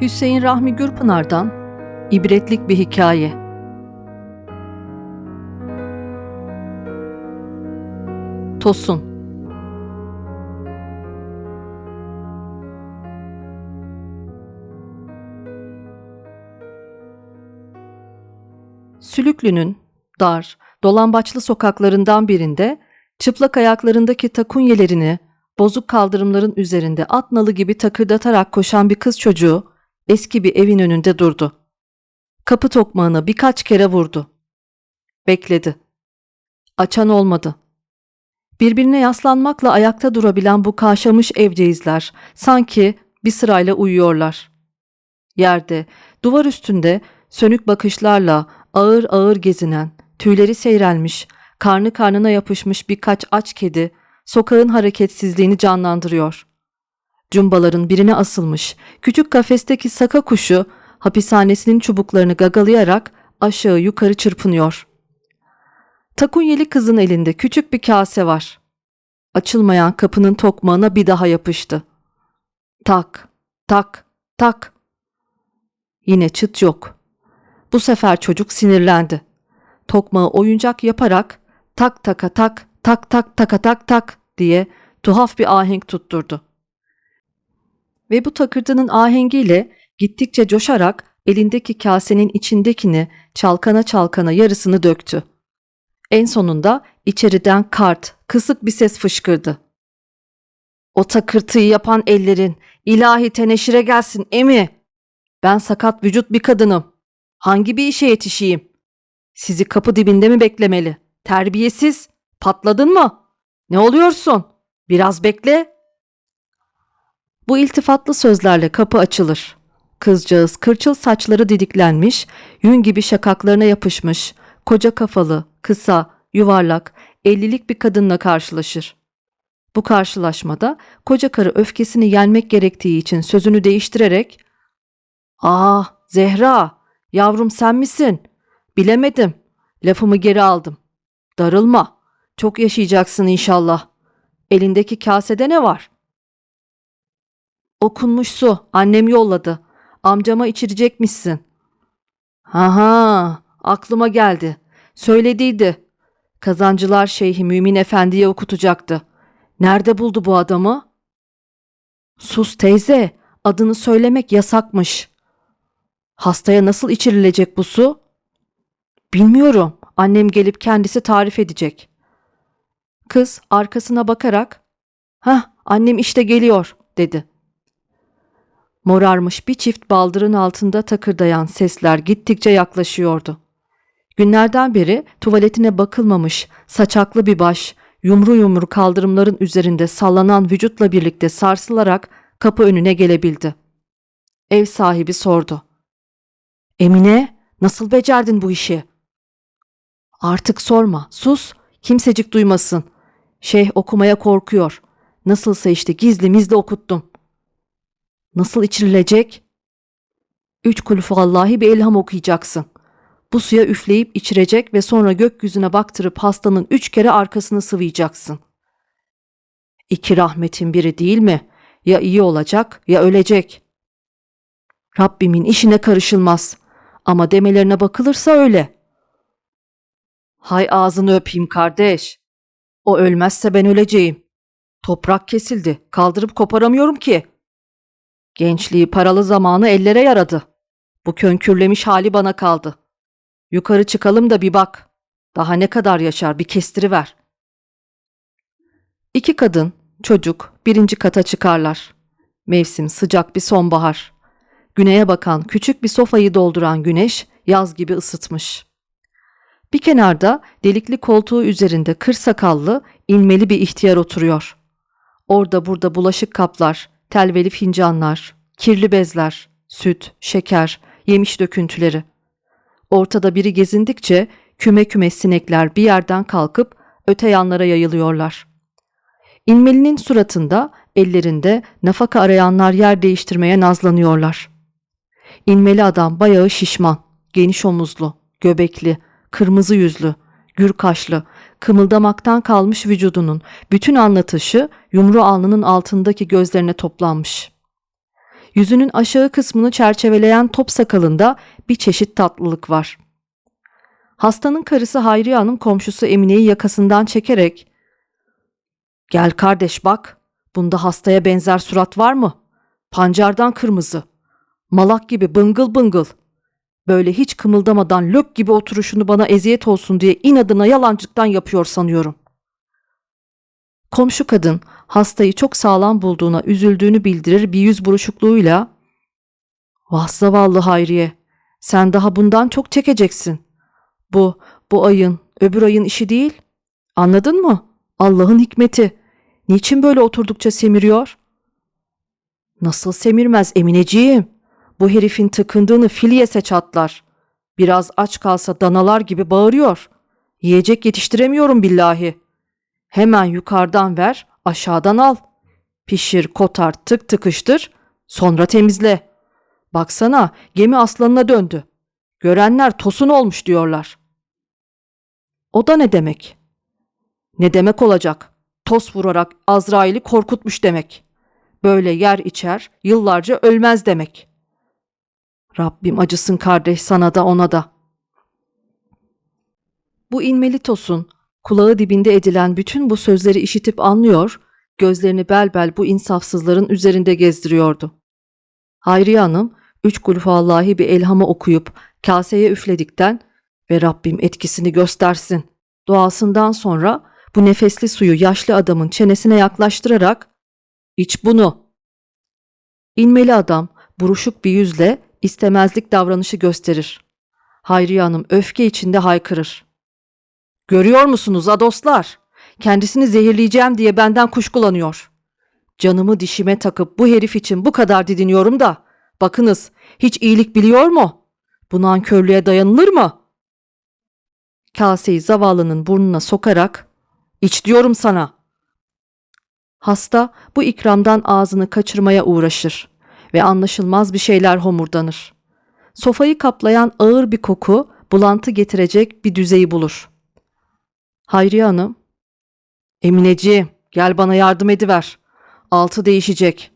Hüseyin Rahmi Gürpınar'dan ibretlik bir hikaye. Tosun Sülüklü'nün dar, dolambaçlı sokaklarından birinde çıplak ayaklarındaki takunyelerini bozuk kaldırımların üzerinde at nalı gibi takırdatarak koşan bir kız çocuğu eski bir evin önünde durdu. Kapı tokmağına birkaç kere vurdu. Bekledi. Açan olmadı. Birbirine yaslanmakla ayakta durabilen bu kaşamış evceğizler sanki bir sırayla uyuyorlar. Yerde, duvar üstünde sönük bakışlarla ağır ağır gezinen, tüyleri seyrelmiş, karnı karnına yapışmış birkaç aç kedi sokağın hareketsizliğini canlandırıyor. Cumbaların birine asılmış küçük kafesteki saka kuşu hapishanesinin çubuklarını gagalayarak aşağı yukarı çırpınıyor. Takunyeli kızın elinde küçük bir kase var. Açılmayan kapının tokmağına bir daha yapıştı. Tak, tak, tak. Yine çıt yok. Bu sefer çocuk sinirlendi. Tokmağı oyuncak yaparak tak taka tak, tak tak taka tak tak diye tuhaf bir ahenk tutturdu. Ve bu takırtının ahengiyle gittikçe coşarak elindeki kasenin içindekini çalkana çalkana yarısını döktü. En sonunda içeriden kart, kısık bir ses fışkırdı. O takırtıyı yapan ellerin ilahi teneşire gelsin emi. Ben sakat vücut bir kadınım. Hangi bir işe yetişeyim? Sizi kapı dibinde mi beklemeli? Terbiyesiz. Patladın mı? Ne oluyorsun? Biraz bekle. Bu iltifatlı sözlerle kapı açılır. Kızcağız kırçıl saçları didiklenmiş, yün gibi şakaklarına yapışmış, koca kafalı, kısa, yuvarlak, ellilik bir kadınla karşılaşır. Bu karşılaşmada koca karı öfkesini yenmek gerektiği için sözünü değiştirerek ''Aa Zehra, yavrum sen misin? Bilemedim. Lafımı geri aldım. Darılma. Çok yaşayacaksın inşallah. Elindeki kasede ne var?'' Okunmuş su. Annem yolladı. Amcama içirecekmişsin. Ha aklıma geldi. Söylediydi. Kazancılar Şeyhi Mümin Efendi'ye okutacaktı. Nerede buldu bu adamı? Sus teyze, adını söylemek yasakmış. Hastaya nasıl içirilecek bu su? Bilmiyorum. Annem gelip kendisi tarif edecek. Kız arkasına bakarak, "Hah, annem işte geliyor." dedi. Morarmış bir çift baldırın altında takırdayan sesler gittikçe yaklaşıyordu. Günlerden beri tuvaletine bakılmamış, saçaklı bir baş, yumru yumru kaldırımların üzerinde sallanan vücutla birlikte sarsılarak kapı önüne gelebildi. Ev sahibi sordu. Emine, nasıl becerdin bu işi? Artık sorma, sus, kimsecik duymasın. Şeyh okumaya korkuyor. Nasılsa işte gizli mizli okuttum. Nasıl içirilecek? Üç kulüfü Allahi bir elham okuyacaksın. Bu suya üfleyip içirecek ve sonra gökyüzüne baktırıp hastanın üç kere arkasını sıvayacaksın. İki rahmetin biri değil mi? Ya iyi olacak ya ölecek. Rabbimin işine karışılmaz. Ama demelerine bakılırsa öyle. Hay ağzını öpeyim kardeş. O ölmezse ben öleceğim. Toprak kesildi. Kaldırıp koparamıyorum ki.'' Gençliği paralı zamanı ellere yaradı. Bu könkürlemiş hali bana kaldı. Yukarı çıkalım da bir bak. Daha ne kadar yaşar bir kestiriver. İki kadın, çocuk birinci kata çıkarlar. Mevsim sıcak bir sonbahar. Güneye bakan küçük bir sofayı dolduran güneş yaz gibi ısıtmış. Bir kenarda delikli koltuğu üzerinde kır sakallı, inmeli bir ihtiyar oturuyor. Orada burada bulaşık kaplar, telveli fincanlar, kirli bezler, süt, şeker, yemiş döküntüleri. Ortada biri gezindikçe küme küme sinekler bir yerden kalkıp öte yanlara yayılıyorlar. İnmelinin suratında, ellerinde nafaka arayanlar yer değiştirmeye nazlanıyorlar. İnmeli adam bayağı şişman, geniş omuzlu, göbekli, kırmızı yüzlü, gür kaşlı, kımıldamaktan kalmış vücudunun bütün anlatışı yumru alnının altındaki gözlerine toplanmış. yüzünün aşağı kısmını çerçeveleyen top sakalında bir çeşit tatlılık var. Hastanın karısı Hayriye Hanım komşusu Emine'yi yakasından çekerek ''Gel kardeş bak, bunda hastaya benzer surat var mı? Pancardan kırmızı, malak gibi bıngıl bıngıl. Böyle hiç kımıldamadan lök gibi oturuşunu bana eziyet olsun diye inadına yalancıktan yapıyor sanıyorum.'' Komşu kadın hastayı çok sağlam bulduğuna üzüldüğünü bildirir bir yüz buruşukluğuyla ''Vah zavallı Hayriye, sen daha bundan çok çekeceksin. Bu, bu ayın, öbür ayın işi değil. Anladın mı? Allah'ın hikmeti. Niçin böyle oturdukça semiriyor?'' ''Nasıl semirmez Emineciğim? Bu herifin tıkındığını fil yese çatlar. Biraz aç kalsa danalar gibi bağırıyor. Yiyecek yetiştiremiyorum billahi.'' Hemen yukarıdan ver, aşağıdan al. Pişir, kotar, tık tıkıştır, sonra temizle. Baksana, gemi aslanına döndü. Görenler tosun olmuş diyorlar. O da ne demek? Ne demek olacak? Tos vurarak Azrail'i korkutmuş demek. Böyle yer içer, yıllarca ölmez demek. Rabbim acısın kardeş sana da ona da. Bu inmeli tosun, Kulağı dibinde edilen bütün bu sözleri işitip anlıyor, gözlerini bel bel bu insafsızların üzerinde gezdiriyordu. Hayriye Hanım, üç kulhuallahi bir elhamı okuyup kaseye üfledikten ve Rabbim etkisini göstersin duasından sonra bu nefesli suyu yaşlı adamın çenesine yaklaştırarak iç bunu. İnmeli adam buruşuk bir yüzle istemezlik davranışı gösterir. Hayriye Hanım öfke içinde haykırır. Görüyor musunuz adoslar? Kendisini zehirleyeceğim diye benden kuşkulanıyor. Canımı dişime takıp bu herif için bu kadar didiniyorum da. Bakınız hiç iyilik biliyor mu? Bu nankörlüğe dayanılır mı? Kaseyi zavallının burnuna sokarak iç diyorum sana. Hasta bu ikramdan ağzını kaçırmaya uğraşır ve anlaşılmaz bir şeyler homurdanır. Sofayı kaplayan ağır bir koku bulantı getirecek bir düzeyi bulur.'' Hayriye Hanım. Emineciğim gel bana yardım ediver. Altı değişecek.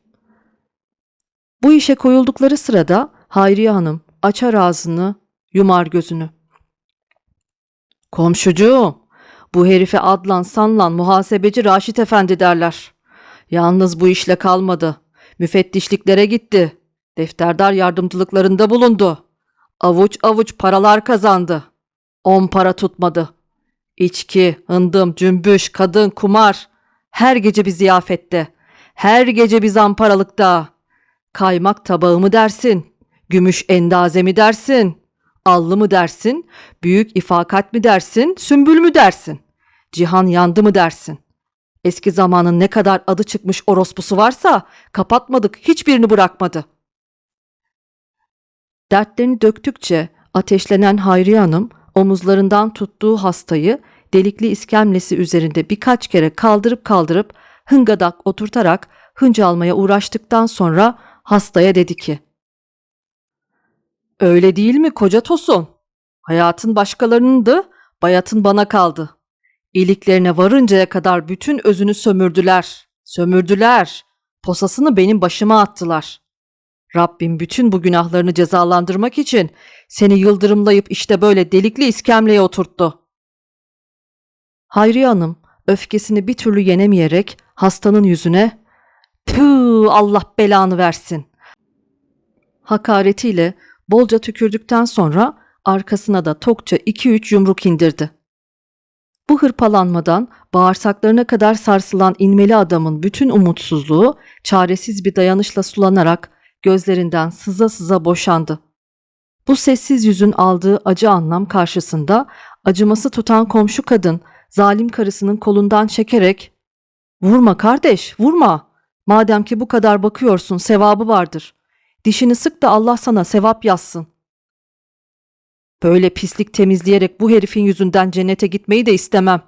Bu işe koyuldukları sırada Hayriye Hanım açar ağzını, yumar gözünü. Komşucuğum, bu herife adlan sanlan muhasebeci Raşit Efendi derler. Yalnız bu işle kalmadı. Müfettişliklere gitti. Defterdar yardımcılıklarında bulundu. Avuç avuç paralar kazandı. On para tutmadı.'' İçki, hındım, cümbüş, kadın, kumar. Her gece bir ziyafette. Her gece bir zamparalıkta. Kaymak tabağı mı dersin? Gümüş endaze mi dersin? Allı mı dersin? Büyük ifakat mi dersin? Sümbül mü dersin? Cihan yandı mı dersin? Eski zamanın ne kadar adı çıkmış orospusu varsa kapatmadık, hiçbirini bırakmadı. Dertlerini döktükçe ateşlenen Hayriye Hanım omuzlarından tuttuğu hastayı delikli iskemlesi üzerinde birkaç kere kaldırıp kaldırıp hıngadak oturtarak hınç almaya uğraştıktan sonra hastaya dedi ki Öyle değil mi koca Tosun? Hayatın başkalarınındı, bayatın bana kaldı. İyiliklerine varıncaya kadar bütün özünü sömürdüler. Sömürdüler. Posasını benim başıma attılar. Rabbim bütün bu günahlarını cezalandırmak için seni yıldırımlayıp işte böyle delikli iskemleye oturttu. Hayriye Hanım öfkesini bir türlü yenemeyerek hastanın yüzüne ''Püh Allah belanı versin'' hakaretiyle bolca tükürdükten sonra arkasına da tokça iki üç yumruk indirdi. Bu hırpalanmadan bağırsaklarına kadar sarsılan inmeli adamın bütün umutsuzluğu çaresiz bir dayanışla sulanarak gözlerinden sıza sıza boşandı. Bu sessiz yüzün aldığı acı anlam karşısında acıması tutan komşu kadın zalim karısının kolundan çekerek ''Vurma kardeş, vurma. Madem ki bu kadar bakıyorsun sevabı vardır. Dişini sık da Allah sana sevap yazsın.'' Böyle pislik temizleyerek bu herifin yüzünden cennete gitmeyi de istemem.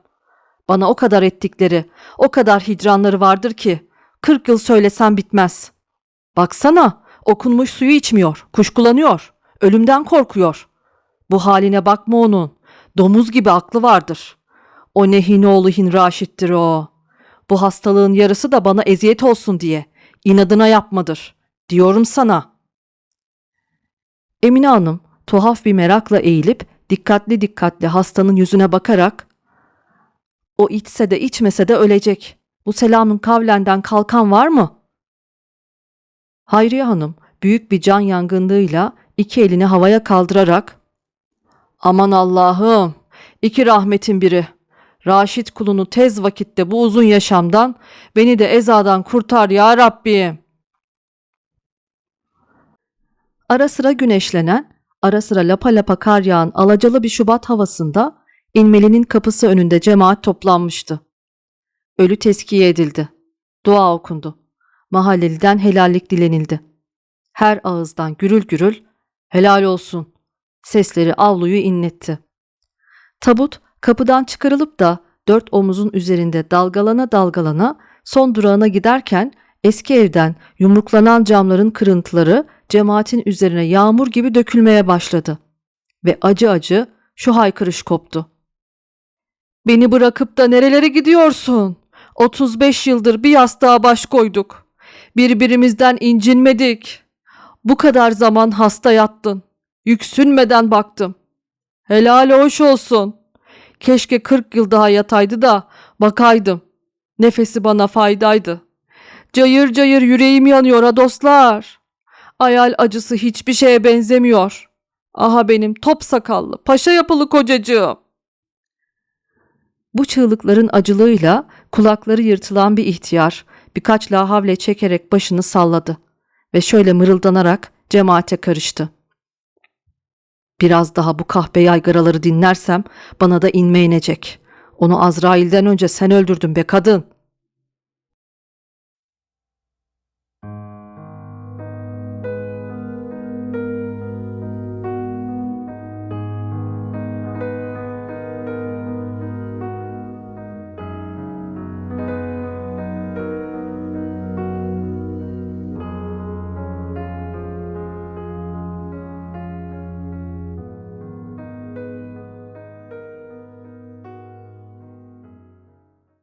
Bana o kadar ettikleri, o kadar hicranları vardır ki kırk yıl söylesem bitmez. Baksana okunmuş suyu içmiyor, kuşkulanıyor, ölümden korkuyor. Bu haline bakma onun, domuz gibi aklı vardır. O ne Hinoğlu Hin Raşit'tir o. Bu hastalığın yarısı da bana eziyet olsun diye. İnadına yapmadır. Diyorum sana. Emine Hanım tuhaf bir merakla eğilip dikkatli dikkatli hastanın yüzüne bakarak o içse de içmese de ölecek. Bu selamın kavlenden kalkan var mı? Hayriye Hanım büyük bir can yangınlığıyla iki elini havaya kaldırarak Aman Allah'ım iki rahmetin biri. Raşit kulunu tez vakitte bu uzun yaşamdan beni de ezadan kurtar ya Rabbim. Ara sıra güneşlenen, ara sıra lapa lapa kar yağan alacalı bir Şubat havasında İnmeli'nin kapısı önünde cemaat toplanmıştı. Ölü teskiye edildi. Dua okundu. Mahalleliden helallik dilenildi. Her ağızdan gürül gürül helal olsun sesleri avluyu inletti. Tabut kapıdan çıkarılıp da dört omuzun üzerinde dalgalana dalgalana son durağına giderken eski evden yumruklanan camların kırıntıları cemaatin üzerine yağmur gibi dökülmeye başladı. Ve acı acı şu haykırış koptu. Beni bırakıp da nerelere gidiyorsun? 35 yıldır bir yastığa baş koyduk. Birbirimizden incinmedik. Bu kadar zaman hasta yattın. Yüksünmeden baktım. Helal hoş olsun. Keşke 40 yıl daha yataydı da bakaydım. Nefesi bana faydaydı. Cayır cayır yüreğim yanıyor ha dostlar. Ayal acısı hiçbir şeye benzemiyor. Aha benim top sakallı, paşa yapılı kocacığım. Bu çığlıkların acılığıyla kulakları yırtılan bir ihtiyar birkaç lahavle çekerek başını salladı ve şöyle mırıldanarak cemaate karıştı. Biraz daha bu kahpe yaygaraları dinlersem bana da inme inecek. Onu Azrail'den önce sen öldürdün be kadın.